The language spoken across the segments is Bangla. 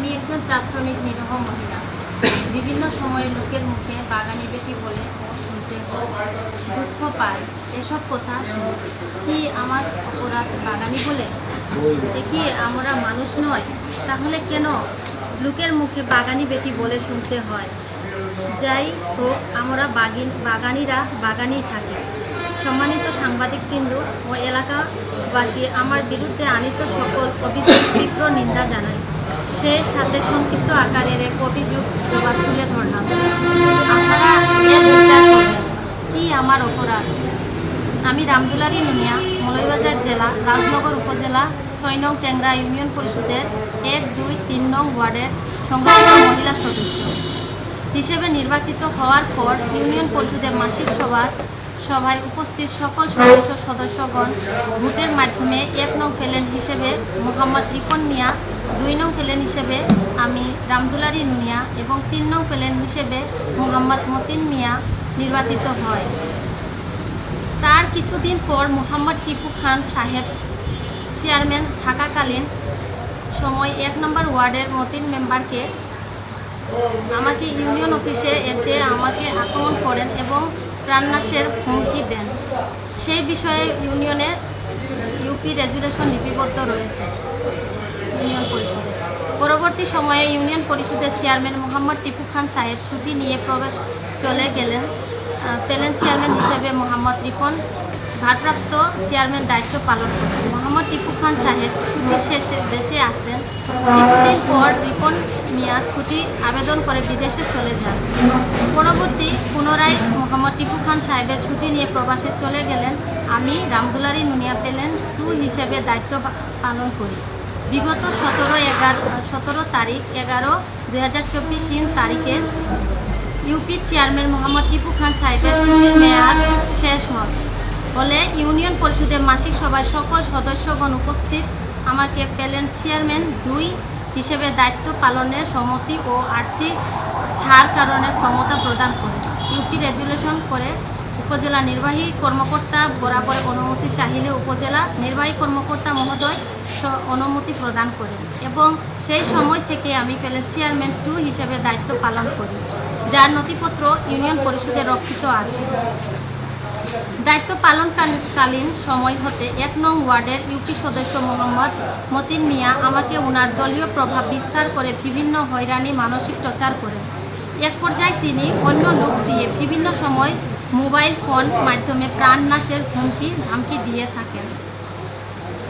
আমি একজন চা শ্রমিক, নিরহ মহিলা। বিভিন্ন সময়ে লোকের মুখে বাগানি বেটি বলে ও শুনতে দুঃখ পায়। এসব কথা কি আমার অপরাধ বাগানি বলে? কি আমরা মানুষ নয়, তাহলে কেন লোকের মুখে বাগানি বেটি বলে শুনতে হয়? যাই হোক, আমরা বাগিন, বাগানিরা বাগানি থাকি। সম্মানিত সাংবাদিকবৃন্দ ও এলাকাবাসী, আমার বিরুদ্ধে আনিত সকল অভিযোগ তীব্র নিন্দা জানাই। সে সাথে সংক্ষিপ্ত আকারের এক অভিযোগ জবাব তুলে ধরলাম কি আমার অপরাধ? আমি রামদুলারি নুনিয়া, মলয়বাজার জেলা, রাজনগর উপজেলা, ছয় নং ট্যাংরা ইউনিয়ন পরিষদের এক, দুই, তিন নং ওয়ার্ডের সংরক্ষিত মহিলা সদস্য। হিসেবে নির্বাচিত হওয়ার পর ইউনিয়ন পরিষদের মাসিক সভার সভায় উপস্থিত সকল সদস্য সদস্যগণ ভোটের মাধ্যমে এক নং ফেলেন হিসেবে মোহাম্মদ রিপন মিয়া দুই নং ফেলেন হিসেবে আমি রামদুলারি নুনিয়া এবং তিন নং ফেলেন হিসেবে মোহাম্মদ মতিন মিয়া নির্বাচিত হয়। তার কিছুদিন পর মোহাম্মদ টিপু খান সাহেব চেয়ারম্যান থাকাকালীন সময় এক নম্বর ওয়ার্ডের মতিন মেম্বারকে আমাকে ইউনিয়ন অফিসে এসে আমাকে আক্রমণ করেন এবং প্রাণনাশের হুমকি দেন। সেই বিষয়ে ইউনিয়নের ইউপি রেজুলেশন লিপিবদ্ধ রয়েছে। ইউনিয়ন পরিষদে। পরবর্তী সময়ে ইউনিয়ন পরিষদের চেয়ারম্যান মোহাম্মদ টিপু খান সাহেব ছুটি নিয়ে প্রবেশ চলে গেলেন। পেলেন চেয়ারম্যান হিসেবে মোহাম্মদ রিপন। ভারপ্রাপ্ত চেয়ারম্যান দায়িত্ব পালন করেন মোহাম্মদ টিপু খান সাহেব ছুটি শেষে দেশে আসতেন। কিছুদিন পর রিপন মিয়া ছুটি আবেদন করে বিদেশে চলে যান। পরবর্তী পুনরায় মোহাম্মদ টিপু খান সাহেবের ছুটি নিয়ে প্রবাসে চলে গেলেন। আমি রামদুলারি নুনিয়া পেলেন টু হিসেবে দায়িত্ব পালন করি। বিগত সতেরো এগারো, সতেরো তারিখ এগারো দুই হাজার চব্বিশ তারিখে ইউপি চেয়ারম্যান মোহাম্মদ টিপু খান সাহেবের মেয়াদ শেষ হয়। ফলে ইউনিয়ন পরিষদের মাসিক সভায় সকল সদস্যগণ উপস্থিত। আমাকে পেলেন চেয়ারম্যান দুই হিসেবে দায়িত্ব পালনের সম্মতি ও আর্থিক ছাড় কারণে ক্ষমতা প্রদান করে। ইউপি রেজুলেশন করে উপজেলা নির্বাহী কর্মকর্তা বরাবর অনুমতি চাহিলে উপজেলা নির্বাহী কর্মকর্তা মহোদয় অনুমতি প্রদান করেন এবং সেই সময় থেকে আমি পেলেন চেয়ারম্যান টু হিসেবে দায়িত্ব পালন করি, যার নথিপত্র ইউনিয়ন পরিষদে রক্ষিত আছে। দায়িত্ব পালনকালীন সময় হতে এক নং ওয়ার্ডের ইউপি সদস্য মোহাম্মদ মতিন মিয়া আমাকে ওনার দলীয় প্রভাব বিস্তার করে বিভিন্ন হয়রানি মানসিক প্রচার করেন। এক পর্যায়ে তিনি অন্য লোক দিয়ে বিভিন্ন সময় মোবাইল ফোন মাধ্যমে প্রাণনাশের হুমকি, ধামকি দিয়ে থাকেন।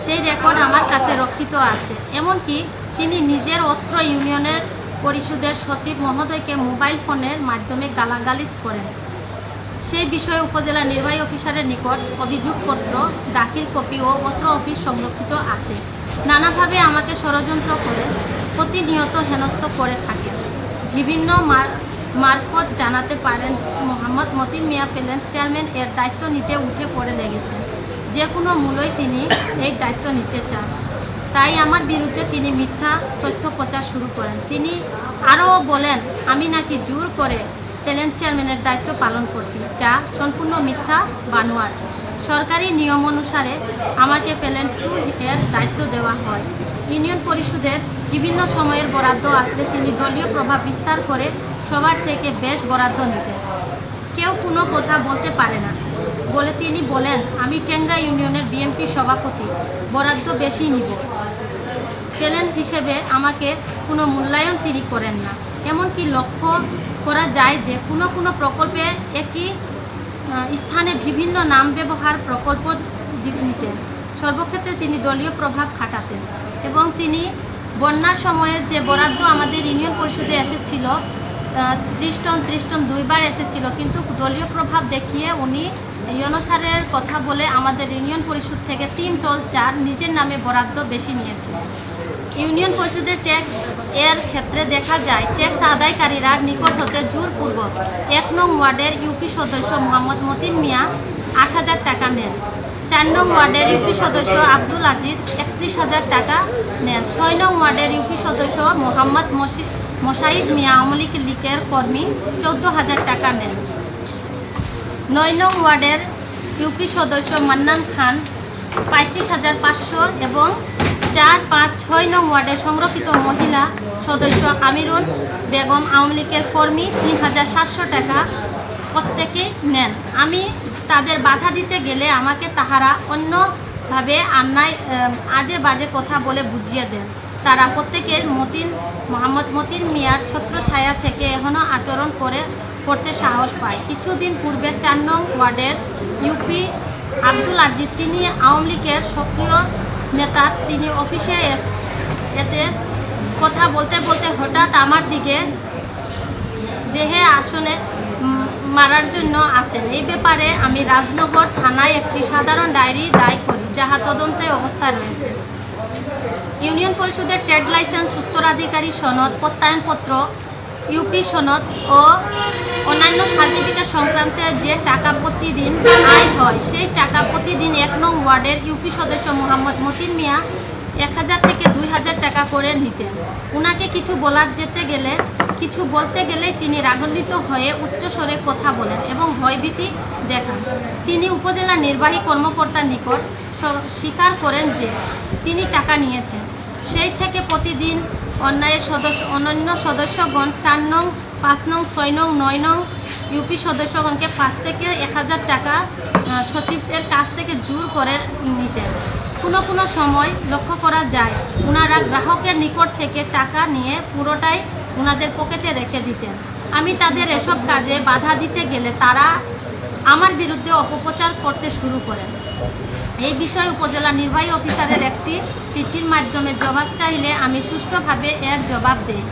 সেই রেকর্ড আমার কাছে রক্ষিত আছে। এমনকি তিনি নিজের অত্র ইউনিয়নের পরিষদের সচিব মহোদয়কে মোবাইল ফোনের মাধ্যমে গালাগালিজ করেন। সেই বিষয়ে উপজেলা নির্বাহী অফিসারের নিকট অভিযোগপত্র, দাখিল কপি ও অত্র অফিস সংরক্ষিত আছে। নানাভাবে আমাকে ষড়যন্ত্র করে, প্রতিনিয়ত হেনস্থ করে থাকেন। বিভিন্ন মার- মারফত জানাতে পারেন মোহাম্মদ মতিন মিয়া পেলেন চেয়ারম্যান এর দায়িত্ব নিতে উঠে পড়ে লেগেছে। যে কোনো মূল্যই তিনি এই দায়িত্ব নিতে চান। তাই আমার বিরুদ্ধে তিনি মিথ্যা তথ্য প্রচার শুরু করেন। তিনি আরও বলেন, আমি নাকি জোর করে প্যালেন চেয়ারম্যানের দায়িত্ব পালন করছি, যা সম্পূর্ণ মিথ্যা বানোয়ার সরকারি নিয়ম অনুসারে আমাকে প্যালেন টু এর দায়িত্ব দেওয়া হয়। ইউনিয়ন পরিষদের বিভিন্ন সময়ের বরাদ্দ আসলে তিনি দলীয় প্রভাব বিস্তার করে সবার থেকে বেশ বরাদ্দ নিতেন কেউ কোনো কথা বলতে পারে না। বলে তিনি বলেন, আমি টেংরা ইউনিয়নের বিএনপি সভাপতি, বরাদ্দ বেশি নিব। প্যালেন হিসেবে আমাকে কোনো মূল্যায়ন তিনি করেন না। এমনকি লক্ষ্য করা যায় যে কোনো কোনো প্রকল্পে একই স্থানে বিভিন্ন নাম ব্যবহার প্রকল্প নিতেন। সর্বক্ষেত্রে তিনি দলীয় প্রভাব খাটাতেন এবং তিনি বন্যার সময়ে যে বরাদ্দ আমাদের ইউনিয়ন পরিষদে এসেছিল ত্রিশ টন ত্রিশ টন দুইবার এসেছিল। কিন্তু দলীয় প্রভাব দেখিয়ে উনি ইয়নসারের কথা বলে আমাদের ইউনিয়ন পরিষদ থেকে তিন টল চার নিজের নামে বরাদ্দ বেশি নিয়েছিলেন। ইউনিয়ন পরিষদের ট্যাক্স এর ক্ষেত্রে দেখা যায়, ট্যাক্স আদায়কারীরা নিকট হতে জোরপূর্বক এক নং ওয়ার্ডের ইউপি সদস্য মোহাম্মদ মতিন মিয়া আট হাজার টাকা নেন। চার নং ওয়ার্ডের ইউপি সদস্য আব্দুল আজিজ একত্রিশ হাজার টাকা নেন। ছয় নং ওয়ার্ডের ইউপি সদস্য মোহাম্মদ মসি মোসাইদ মিয়া আওয়ামী লীগের কর্মী, চোদ্দ হাজার টাকা নেন। নয় নং ওয়ার্ডের ইউপি সদস্য মান্নান খান, পঁয়ত্রিশ হাজার পাঁচশো এবং চার পাঁচ ছয় নং ওয়ার্ডের সংরক্ষিত মহিলা সদস্য আমিরুল বেগম আওয়ামী লীগের কর্মী, তিন হাজার সাতশো টাকা প্রত্যেকে নেন। আমি তাদের বাধা দিতে গেলে আমাকে তাহারা অন্যভাবে আন্নায় আজে বাজে কথা বলে বুঝিয়ে দেন। তারা প্রত্যেকের মতিন, মোহাম্মদ মতিন মিয়ার ছত্রছায়া থেকে এখনও আচরণ করে, করতে সাহস পায়। কিছুদিন পূর্বে চার নং ওয়ার্ডের ইউপি আব্দুল আজিজ, তিনি আওয়ামী লীগের সক্রিয় নেতা, তিনি অফিসে এতে কথা বলতে বলতে হঠাৎ আমার দিকে দেহে আসনে মারার জন্য আসেন। এই ব্যাপারে আমি রাজনগর থানায় একটি সাধারণ ডায়েরি দায় করি, যাহা তদন্তে অবস্থায় রয়েছে। ইউনিয়ন পরিষদের ট্রেড লাইসেন্স উত্তরাধিকারী সনদ, প্রত্যয়নপত্র, ইউপি সনদ ও অন্যান্য সার্টিফিকেট সংক্রান্তে যে টাকা প্রতিদিন আয় হয়, সেই টাকা প্রতিদিন এক নং ওয়ার্ডের ইউপি সদস্য মোহাম্মদ মতিন মিয়া এক হাজার থেকে দুই হাজার টাকা করে নিতেন। উনাকে কিছু বলার যেতে গেলে, কিছু বলতে গেলেই তিনি রাগান্বিত হয়ে উচ্চস্বরে কথা বলেন এবং ভয়ভীতি দেখান। তিনি উপজেলা নির্বাহী কর্মকর্তার নিকট স্বীকার করেন যে তিনি টাকা নিয়েছেন। সেই থেকে প্রতিদিন অন্যায়ের সদস্য অন্যান্য সদস্যগণ চার নং, পাঁচ নং, ছয় নং, নয় নং ইউপি সদস্যগণকে পাঁচ থেকে এক হাজার টাকা সচিবের কাছ থেকে জোর করে নিতেন। কোনো কোনো সময় লক্ষ্য করা যায় ওনারা গ্রাহকের নিকট থেকে টাকা নিয়ে পুরোটাই ওনাদের পকেটে রেখে দিতেন। আমি তাদের এসব কাজে বাধা দিতে গেলে তারা আমার বিরুদ্ধে অপপ্রচার করতে শুরু করেন। এই বিষয়ে উপজেলা নির্বাহী অফিসারের একটি চিঠির মাধ্যমে জবাব চাইলে আমি সুষ্ঠুভাবে এর জবাব দেই।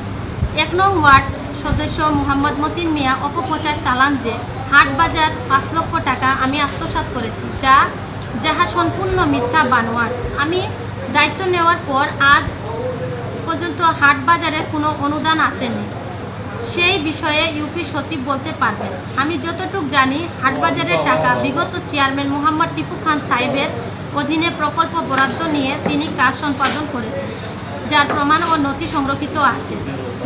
এক নং ওয়ার্ড, সদস্য মোহাম্মদ মতিন মিয়া, অপপ্রচার চালান যে হাট বাজার পাঁচ লক্ষ টাকা আমি আত্মসাৎ করেছি, যা, যাহা সম্পূর্ণ মিথ্যা বানোয়ার আমি দায়িত্ব নেওয়ার পর আজ পর্যন্ত হাট বাজারের কোনো অনুদান আসেনি। সেই বিষয়ে ইউপি সচিব বলতে পারবেন আমি যতটুক জানি, হাটবাজারের টাকা বিগত চেয়ারম্যান মোহাম্মদ টিপু খান সাহেবের অধীনে প্রকল্প বরাদ্দ নিয়ে তিনি কাজ সম্পাদন করেছেন, যার প্রমাণ ও নথি সংরক্ষিত আছে।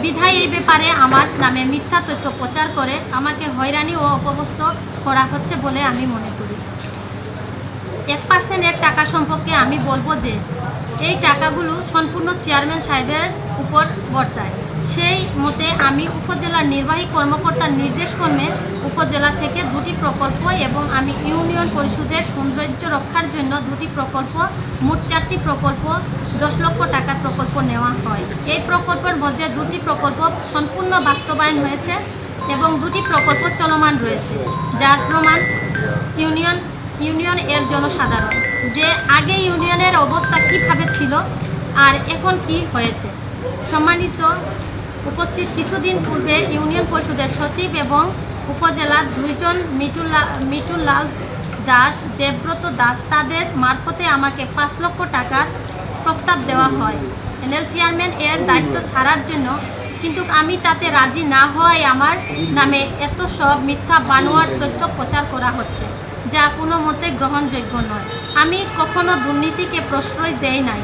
বিধায় এই ব্যাপারে আমার নামে মিথ্যা তথ্য প্রচার করে আমাকে হয়রানি ও অপবস্ত করা হচ্ছে বলে আমি মনে করি। এক পার্সেন্টের টাকা সম্পর্কে আমি বলব যে, এই টাকাগুলো সম্পূর্ণ চেয়ারম্যান সাহেবের উপর বর্তায়। সেই মতে আমি উপজেলার নির্বাহী কর্মকর্তার নির্দেশ ক্রমে উপজেলা থেকে দুটি প্রকল্প এবং আমি ইউনিয়ন পরিষদের সৌন্দর্য রক্ষার জন্য দুটি প্রকল্প, মোট চারটি প্রকল্প, দশ লক্ষ টাকার প্রকল্প নেওয়া হয়। এই প্রকল্পের মধ্যে দুটি প্রকল্প সম্পূর্ণ বাস্তবায়ন হয়েছে এবং দুটি প্রকল্প চলমান রয়েছে, যার প্রমাণ ইউনিয়ন ইউনিয়ন এর জনসাধারণ, যে আগে ইউনিয়নের অবস্থা কীভাবে ছিল আর এখন কি হয়েছে। সম্মানিত উপস্থিত কিছুদিন পূর্বে ইউনিয়ন পরিষদের সচিব এবং উপজেলার দুইজন মিটুল্লা মিটুল্লাল দাস, দেবব্রত দাস তাদের মারফতে আমাকে পাঁচ লক্ষ টাকার প্রস্তাব দেওয়া হয়। এনএল চেয়ারম্যান এর দায়িত্ব ছাড়ার জন্য, কিন্তু আমি তাতে রাজি না হওয়ায় আমার নামে এত সব মিথ্যা বানোয়ার তথ্য প্রচার করা হচ্ছে, যা কোনো মতে গ্রহণযোগ্য নয়। আমি কখনো দুর্নীতিকে প্রশ্রয় দেই নাই,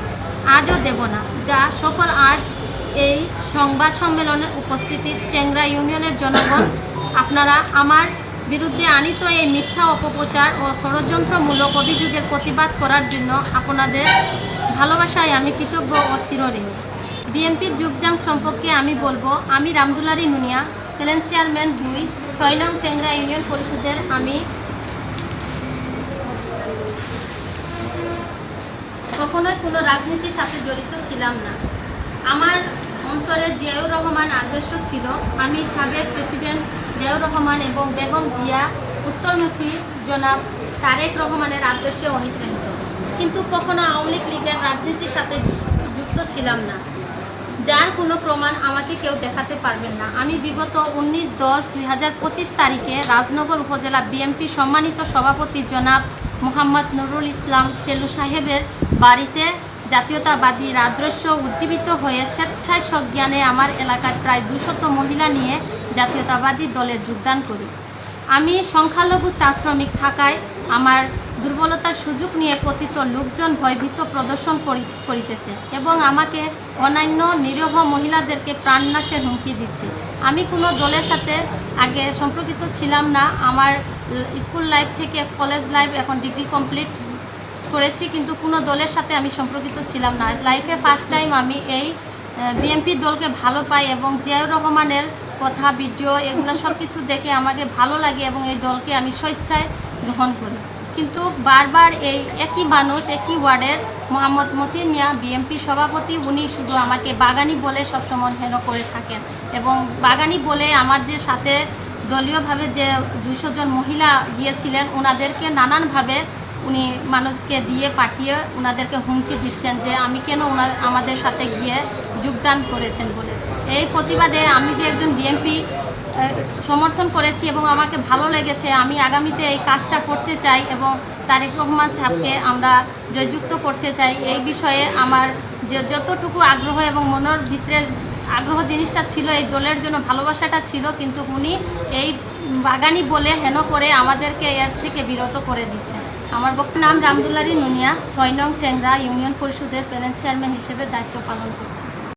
আজও দেব না, যা সকল আজ এই সংবাদ সম্মেলনের উপস্থিতি চ্যাংরা ইউনিয়নের জনগণ, আপনারা আমার বিরুদ্ধে আনিত এই মিথ্যা অপপ্রচার ও ষড়যন্ত্রমূলক অভিযোগের প্রতিবাদ করার জন্য আপনাদের ভালোবাসায় আমি কৃতজ্ঞ ও চিরঋণী। বিএনপির যুগজাং সম্পর্কে আমি বলব, আমি রামদুলারি নুনিয়া প্যালেন চেয়ারম্যান দুই, ছয় নং টেংরা ইউনিয়ন পরিষদের আমি। কখনোই কোনো রাজনীতির সাথে জড়িত ছিলাম না। আমার অন্তরে জিয়াউর রহমান আদর্শ ছিল। আমি সাবেক প্রেসিডেন্ট জিয়াউর রহমান এবং বেগম জিয়া, উত্তরমুখী জনাব তারেক রহমানের আদর্শে অনুপ্রাণিত কিন্তু কখনো আওয়ামী লীগের রাজনীতির সাথে যুক্ত ছিলাম না। যার কোনো প্রমাণ আমাকে কেউ দেখাতে পারবেন না। আমি বিগত উনিশ দশ দুই হাজার পঁচিশ তারিখে রাজনগর উপজেলা বিএনপি সম্মানিত সভাপতি জনাব মোহাম্মদ নুরুল ইসলাম সেলু সাহেবের বাড়িতে জাতীয়তাবাদী আদর্শ উজ্জীবিত হয়ে স্বেচ্ছায় সজ্ঞানে আমার এলাকার প্রায় দুশত মহিলা নিয়ে জাতীয়তাবাদী দলে যোগদান করি। আমি সংখ্যালঘু চা শ্রমিক থাকায় আমার দুর্বলতার সুযোগ নিয়ে কথিত লোকজন ভয়ভীত প্রদর্শন করি, করিতেছে এবং আমাকে অন্যান্য নিরীহ মহিলাদেরকে প্রাণনাশের হুমকি দিচ্ছে। আমি কোনো দলের সাথে আগে সম্পর্কিত ছিলাম না। আমার স্কুল লাইফ থেকে কলেজ লাইফ এখন ডিগ্রি কমপ্লিট করেছি, কিন্তু কোনো দলের সাথে আমি সম্পর্কিত ছিলাম না। লাইফে ফার্স্ট টাইম আমি এই বিএনপি দলকে ভালো পাই এবং জিয়াউর রহমানের কথা ভিডিও এগুলো সব কিছু দেখে আমাকে ভালো লাগে এবং এই দলকে আমি স্বেচ্ছায় গ্রহণ করি। কিন্তু বারবার এই একই মানুষ, একই ওয়ার্ডের মোহাম্মদ মতির মিয়া বিএমপি সভাপতি, উনি শুধু আমাকে বাগানি বলে সবসময় হেন করে থাকেন এবং বাগানি বলে আমার যে সাথে দলীয়ভাবে যে দুশো জন মহিলা গিয়েছিলেন ওনাদেরকে নানানভাবে উনি মানুষকে দিয়ে পাঠিয়ে ওনাদেরকে হুমকি দিচ্ছেন যে আমি কেন ওনার আমাদের সাথে গিয়ে যোগদান করেছেন বলে। এই প্রতিবাদে আমি যে একজন বিএমপি সমর্থন করেছি এবং আমাকে ভালো লেগেছে, আমি আগামীতে এই কাজটা করতে চাই এবং তারেক রহমান সাহেবকে আমরা জয়যুক্ত করতে চাই। এই বিষয়ে আমার যে যতটুকু আগ্রহ এবং মনের ভিতরে আগ্রহ জিনিসটা ছিল, এই দলের জন্য ভালোবাসাটা ছিল, কিন্তু উনি এই বাগানি বলে হেন করে আমাদেরকে এর থেকে বিরত করে দিচ্ছেন। আমার বক্তব্য নাম রামদুল্লারি নুনিয়া, ছয় নং ট্যাংরা ইউনিয়ন পরিষদের প্যানেল চেয়ারম্যান হিসেবে দায়িত্ব পালন করছি।